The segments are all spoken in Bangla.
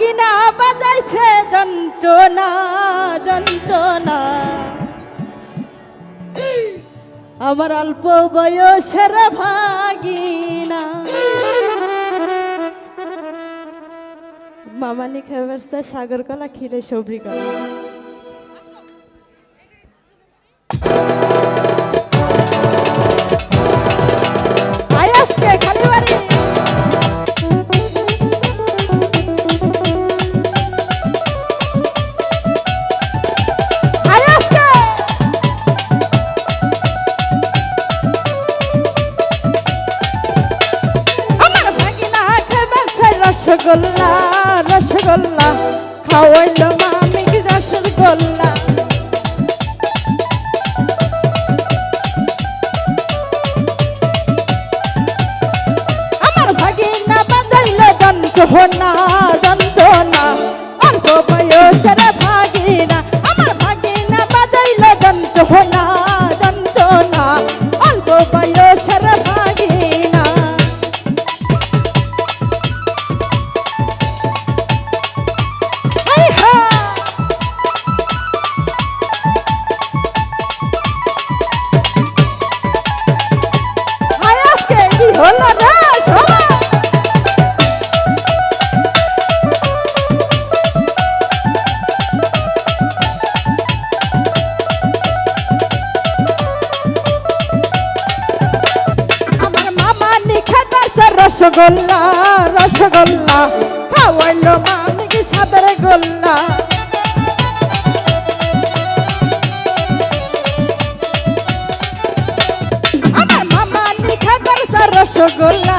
বাগিনা বাজাইছে যন্ত্রণা যন্ত্রণা। আমার অল্প বয়সের ভাগিনা। মামানি খাবার সাগর কলা খিলে সবরি কলা। Jahanna রসগোল্লা রসগোল্লা খাওয়াইলো মামিকে সাদের গোল্লা। আমার মামা নিখা করছে রসগোল্লা।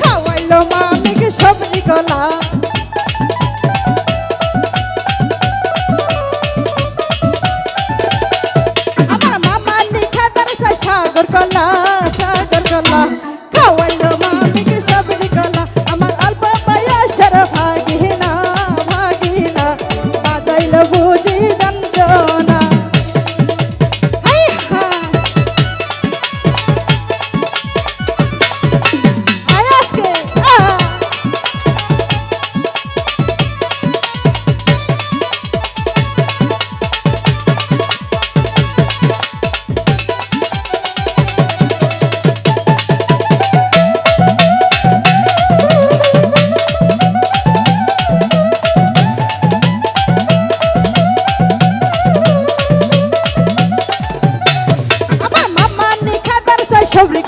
খাওয়াইলো মামিকে সবজি গলা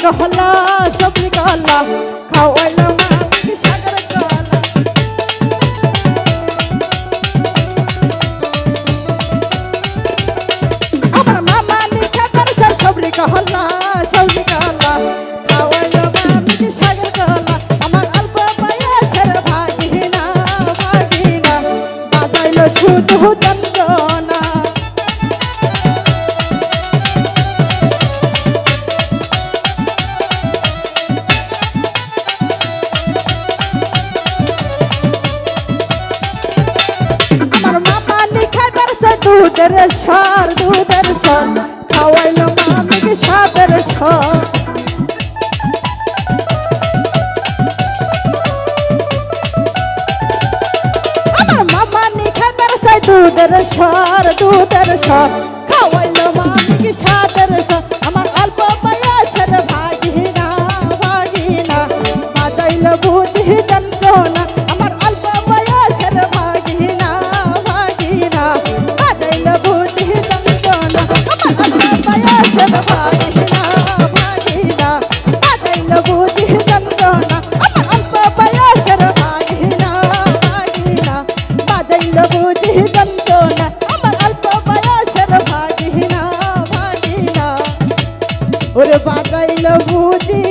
রহলা সবজি কালা খাওয়াইলা দুধের সর দুধের সর, খাওয়াইল মামিকে সাদের সর। আমার মামা নি খাবার চাই দুধের সর দুধের সর, খাওয়াইল মামিকে সর। ওরে বাজাইলো বুঝি